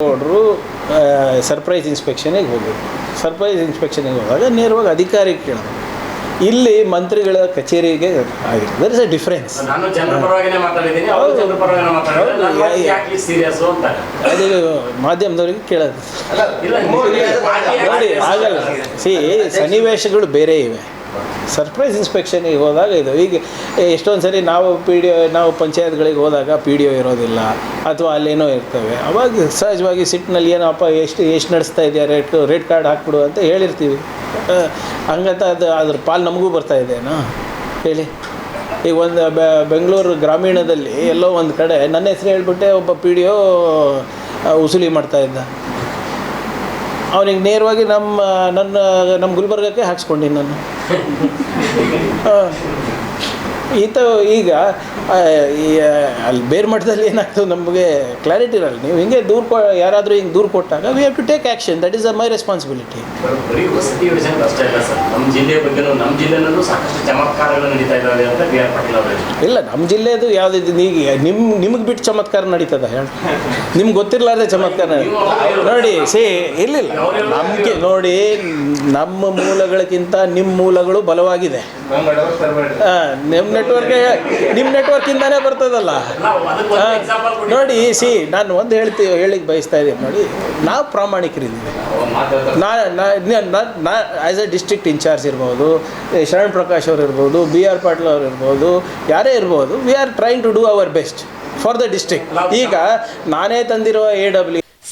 ಗೌಡರು ಸರ್ಪ್ರೈಸ್ ಇನ್ಸ್ಪೆಕ್ಷನಿಗೆ ಹೋಗಿದ್ರು ಸರ್ಪ್ರೈಸ್ ಇನ್ಸ್ಪೆಕ್ಷನಿಗೆ ಹೋದಾಗ ನೇರವಾಗಿ ಅಧಿಕಾರಿ ಕೇಳೋದು ಇಲ್ಲಿ ಮಂತ್ರಿಗಳ ಕಚೇರಿಗೆ ಆಗಿದೆ ದರ್ ಇಸ್ ಅ ಡಿಫ್ರೆನ್ಸ್ ಅದು ಮಾಧ್ಯಮದವರಿಗೆ ಕೇಳೋದು. ಇಲ್ಲ ನೋಡಿ ಆಗಲ್ಲ. ಸಿ ಸನ್ನಿವೇಶಗಳು ಬೇರೆ ಇವೆ. ಸರ್ಪ್ರೈಸ್ ಇನ್ಸ್ಪೆಕ್ಷನಿಗೆ ಹೋದಾಗ ಇದು ಈಗ ಎಷ್ಟೊಂದು ಸರಿ ನಾವು ಪಿ ಡಿ ನಾವು ಪಂಚಾಯತ್ಗಳಿಗೆ ಹೋದಾಗ ಪಿ ಡಿ ಒ ಇರೋದಿಲ್ಲ, ಅಥವಾ ಅಲ್ಲೇನೋ ಇರ್ತವೆ. ಅವಾಗ ಸಹಜವಾಗಿ ಸಿಟ್ಟಿನಲ್ಲಿ ಏನಪ್ಪ, ಎಷ್ಟು ಎಷ್ಟು ನಡೆಸ್ತಾ ಇದೆಯಾ ರೇಟ್ ರೇಟ್ ಕಾರ್ಡ್ ಹಾಕ್ಬಿಡು ಅಂತ ಹೇಳಿರ್ತೀವಿ. ಹಂಗಂತ ಅದು, ಅದ್ರ ಪಾಲು ನಮಗೂ ಬರ್ತಾ ಇದೆನಾ ಹೇಳಿ. ಈಗ ಒಂದು ಬೆಂಗಳೂರು ಗ್ರಾಮೀಣದಲ್ಲಿ ಎಲ್ಲೋ ಒಂದು ಕಡೆ, ನನ್ನ ಹೆಸರು ಹೇಳ್ಬಿಟ್ಟೆ ಒಬ್ಬ ಪಿ ಡಿ ಒ ಉಸುಲಿ ಮಾಡ್ತಾ ಇದ್ದ. ಅವನಿಗೆ ನೇರವಾಗಿ ನಮ್ಮ ನನ್ನ ನಮ್ಮ ಗುಲ್ಬರ್ಗಕ್ಕೆ ಹಾಕ್ಸ್ಕೊಂಡಿನಿ ನಾನು. ಈತ ಈಗ ಅಲ್ಲಿ ಬೇರೆ ಮಟ್ಟದಲ್ಲಿ ಏನಾಗ್ತದೆ ನಮಗೆ ಕ್ಲಾರಿಟಿ ಇರಲ್ಲ. ನೀವು ಹಿಂಗೆ ದೂರ ಕೊ ಯಾರಾದರೂ ಹಿಂಗೆ ದೂರ ಕೊಟ್ಟಾಗ we have to take action that is uh my responsibility ಬರೀ ವಸತಿ ಯೋಜನೆ ಅಷ್ಟೇ ಇಲ್ಲ ಸರ್. ನಮ್ಮ ಜಿಲ್ಲೆ ಬಗ್ಗೆ ನಮ್ಮ ಜಿಲ್ಲೆನಲ್ಲೂ ಸಾಕಷ್ಟು ಚಮತ್ಕಾರಗಳು ನಡೀತಾ ಇದ್ದಾವೆ ಅಂತ ಬಿ ಆರ್ ಪಾಟೀಲ್ ಅವರು ಹೇಳಿದ್ರು. ಇಲ್ಲ ನಮ್ಮ ಜಿಲ್ಲೆದು ಯಾವುದಿದೆ ಈಗ ನಿಮ್ಮ ನಿಮಗೆ ಬಿಟ್ಟು ಚಮತ್ಕಾರ ನಡೀತದ? ಹೇಳಿ. ನಿಮ್ಗೆ ಗೊತ್ತಿರಲಾರ್ದೆ ಚಮತ್ಕಾರ ನೋಡಿ ಸೇ ಇರಲಿಲ್ಲ ನಮಗೆ ನೋಡಿ ನಮ್ಮ ಮೂಲಗಳಿಗಿಂತ ನಿಮ್ಮ ಮೂಲಗಳು ಬಲವಾಗಿದೆ. ಹಾಂ ನಿಮ್ಮ ನೆಟ್ವರ್ಕ್ ನಿಮ್ಮ ನೆಟ್ವರ್ಕಿಂದಾನೇ ಬರ್ತದಲ್ಲ. ನೋಡಿ ಸಿ ನಾನು ಒಂದು ಹೇಳ್ತೀವಿ ಹೇಳಿಕ್ ಬಯಸ್ತಾ ಇದ್ದೀನಿ. ನೋಡಿ ನಾವು ಪ್ರಾಮಾಣಿಕರಿದ್ದೀವಿ. ನಾ ಆ್ಯಸ್ ಎ ಡಿಸ್ಟ್ರಿಕ್ಟ್ ಇನ್ಚಾರ್ಜ್ ಇರ್ಬೋದು ಶರಣ್ ಪ್ರಕಾಶ್ ಅವ್ರು ಇರ್ಬೋದು ಬಿ ಆರ್ ಪಾಟೀಲ್ ಅವ್ರು ಇರ್ಬೋದು ಯಾರೇ ಇರ್ಬೋದು we are trying to do our best for the district ಈಗ ನಾನೇ ತಂದಿರುವ A W